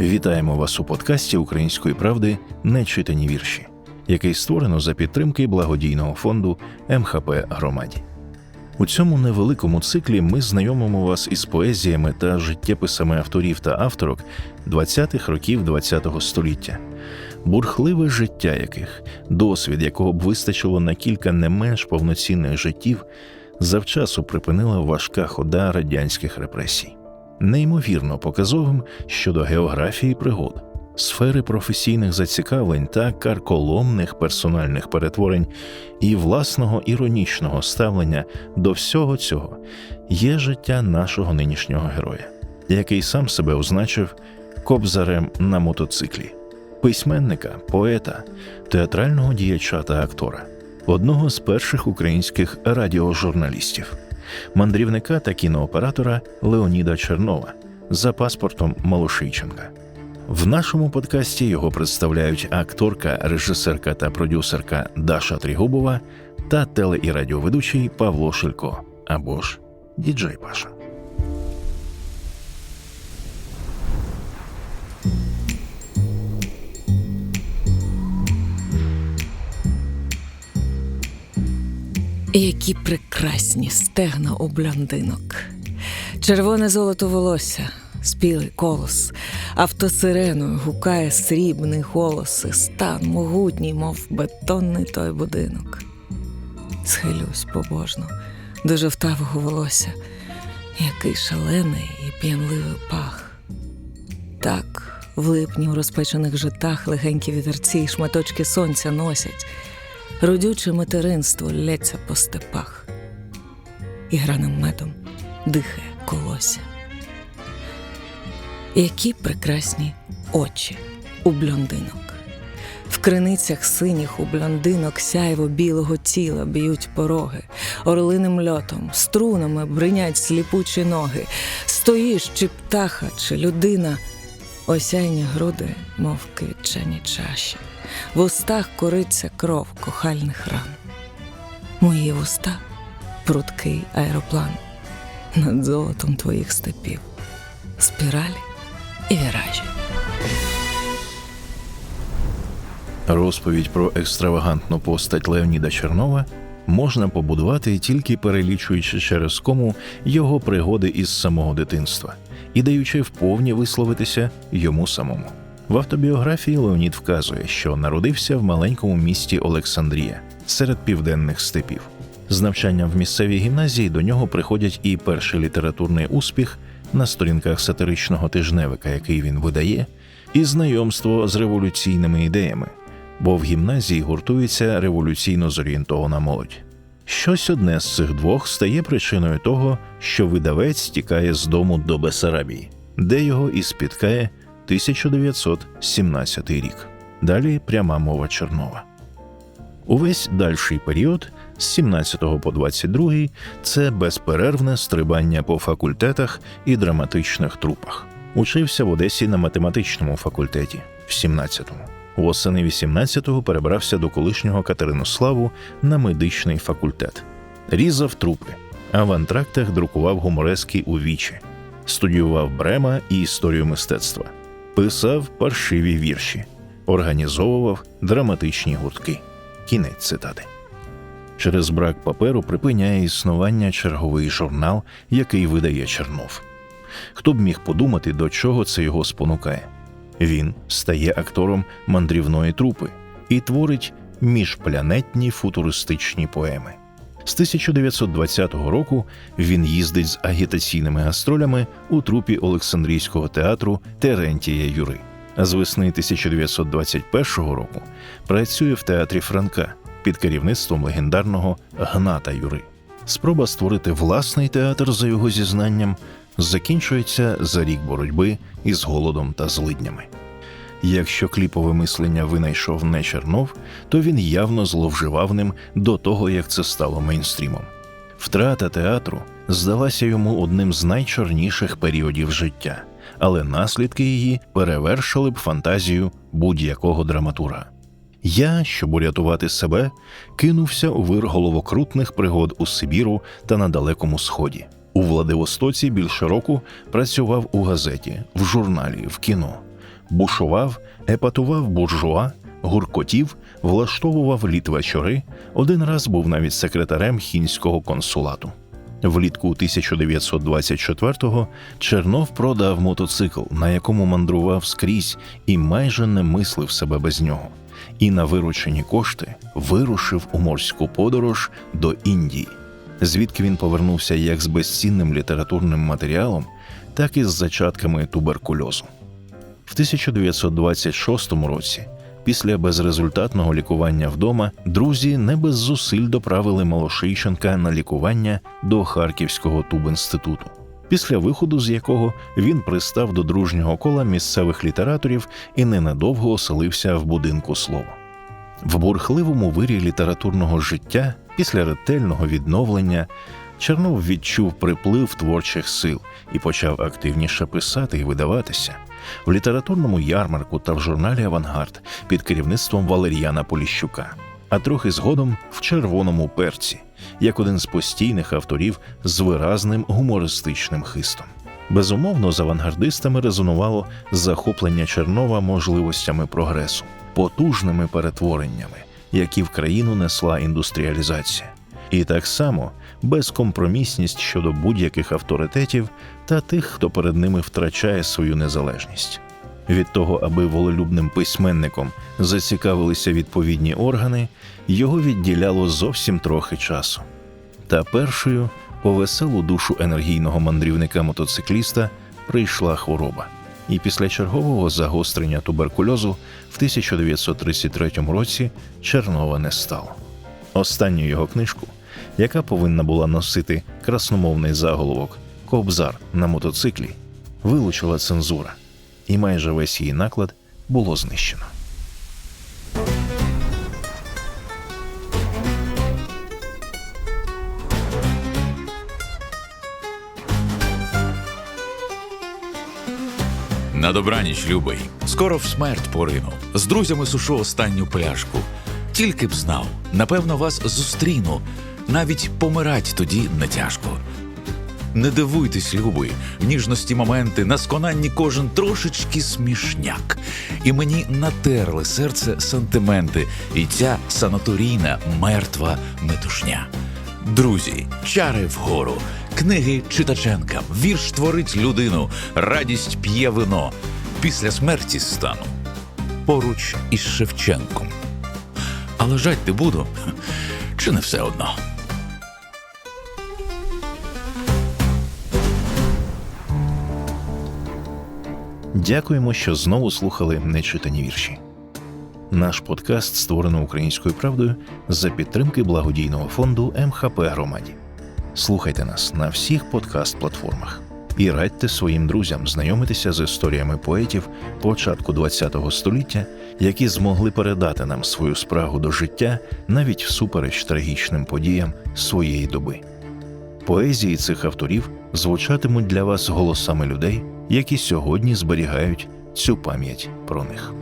Вітаємо вас у подкасті Української правди. Нечитані вірші, який створено за підтримки благодійного фонду МХП Громаді. У цьому невеликому циклі ми знайомимо вас із поезіями та життєписами авторів та авторок 20-х років ХХ століття, бурхливе життя яких, досвід якого б вистачило на кілька не менш повноцінних життів, завчасу припинила важка хода радянських репресій неймовірно показовим щодо географії пригод, сфери професійних зацікавлень та карколомних персональних перетворень і власного іронічного ставлення до всього цього є життя нашого нинішнього героя, який сам себе означив кобзарем на мотоциклі, письменника, поета, театрального діяча та актора. Одного з перших українських радіожурналістів мандрівника та кінооператора Леоніда Чернова за паспортом Малошийченка. В нашому подкасті його представляють акторка, режисерка та продюсерка Даша Трігубова та теле і радіоведучий Павло Шилько або ж діджей Паша. Які прекрасні стегна у блондинок, червоне золото волосся, спілий колос, автосиреною гукає срібний голос, і стан могутній, мов бетонний той будинок. Схилюсь побожно до жовтавого волосся, який шалений і п'янливий пах. Так, в липні у розпечених житах легенькі вітерці й шматочки сонця носять. Родюче материнство лється по степах, і граним медом дихає колося. Які прекрасні очі у блондинок. В криницях синіх у блондинок сяйво білого тіла б'ють пороги, орлиним льотом, струнами бринять сліпучі ноги. Стоїш, чи птаха, чи людина, осяйні груди, мов квітчані чаші. В устах кориться кров кохальних ран. Мої вуста прудкий аероплан над золотом твоїх степів, спіралі і віражі. Розповідь про екстравагантну постать Леоніда Чернова можна побудувати тільки перелічуючи через кому його пригоди із самого дитинства і даючи вповні висловитися йому самому. В автобіографії Леонід вказує, що народився в маленькому місті Олександрія серед південних степів. З навчанням в місцевій гімназії до нього приходять і перший літературний успіх на сторінках сатиричного тижневика, який він видає, і знайомство з революційними ідеями, бо в гімназії гуртується революційно зорієнтована молодь. Щось одне з цих двох стає причиною того, що видавець тікає з дому до Бесарабії, де його і спіткає 1917 рік. Далі пряма мова Чернова. Увесь дальший період з 17 по 22 це безперервне стрибання по факультетах і драматичних трупах. Учився в Одесі на математичному факультеті в 17-му. Восени 18-го перебрався до колишнього Катеринославу на медичний факультет. Різав трупи, а в антрактах друкував гуморески у вічі, студіював Брема і історію мистецтва, писав паршиві вірші, організовував драматичні гуртки. Кінець цитати. Через брак паперу припиняє існування черговий журнал, який видає Чернов. Хто б міг подумати, до чого це його спонукає? Він стає актором мандрівної трупи і творить міжпланетні футуристичні поеми. З 1920 року він їздить з агітаційними гастролями у трупі Олександрійського театру Терентія Юри. А з весни 1921 року працює в театрі Франка під керівництвом легендарного Гната Юри. Спроба створити власний театр, за його зізнанням, закінчується за рік боротьби із голодом та злиднями. Якщо кліпове мислення винайшов не Чернов, то він явно зловживав ним до того, як це стало мейнстрімом. Втрата театру здалася йому одним з найчорніших періодів життя, але наслідки її перевершили б фантазію будь-якого драматурга. Я, щоб урятувати себе, кинувся у вир головокрутних пригод у Сибіру та на Далекому Сході. У Владивостоці більше року працював у газеті, в журналі, в кіно, бушував, епатував буржуа, гуркотів, влаштовував літвечори. Один раз був навіть секретарем хінського консулату. Влітку 1924-го Чернов продав мотоцикл, на якому мандрував скрізь і майже не мислив себе без нього. І на виручені кошти вирушив у морську подорож до Індії, звідки він повернувся як з безцінним літературним матеріалом, так і з зачатками туберкульозу. В 1926 році, після безрезультатного лікування вдома, друзі не без зусиль доправили Малошийченка на лікування до Харківського тубінституту, після виходу з якого він пристав до дружнього кола місцевих літераторів і ненадовго оселився в будинку слова. В бурхливому вирі літературного життя після ретельного відновлення Чернов відчув приплив творчих сил і почав активніше писати і видаватися в літературному ярмарку та в журналі Авангард під керівництвом Валеріяна Поліщука, а трохи згодом в червоному перці, як один з постійних авторів з виразним гумористичним хистом. Безумовно, з авангардистами резонувало захоплення Чернова можливостями прогресу, потужними перетвореннями, які в країну несла індустріалізація. І так само безкомпромісність щодо будь-яких авторитетів та тих, хто перед ними втрачає свою незалежність. Від того, аби волелюбним письменником зацікавилися відповідні органи, його відділяло зовсім трохи часу. Та першою по веселу душу енергійного мандрівника-мотоцикліста прийшла хвороба. І після чергового загострення туберкульозу в 1933 році Чернова не стало. Останню його книжку, яка повинна була носити красномовний заголовок Кобзар на мотоциклі, вилучила цензура, і майже весь її наклад було знищено. На добраніч, любий. Скоро в смерть порину. З друзями сушу останню пляшку. Тільки б знав, напевно, вас зустріну. Навіть помирать тоді не тяжко. Не дивуйтесь, любий, в ніжності моменти, на сконанні кожен трошечки смішняк. І мені натерли серце сантименти, і ця санаторійна мертва метушня. Друзі, чари вгору, книги читаченкам, вірш творить людину, радість п'є вино. Після смерті стану поруч із Шевченком. Але жать буду, чи не все одно? Дякуємо, що знову слухали нечитані вірші. Наш подкаст створено українською правдою за підтримки благодійного фонду МХП Громаді. Слухайте нас на всіх подкаст-платформах і радьте своїм друзям знайомитися з історіями поетів початку ХХ століття, які змогли передати нам свою спрагу до життя навіть всупереч трагічним подіям своєї доби. Поезії цих авторів звучатимуть для вас голосами людей, які сьогодні зберігають цю пам'ять про них.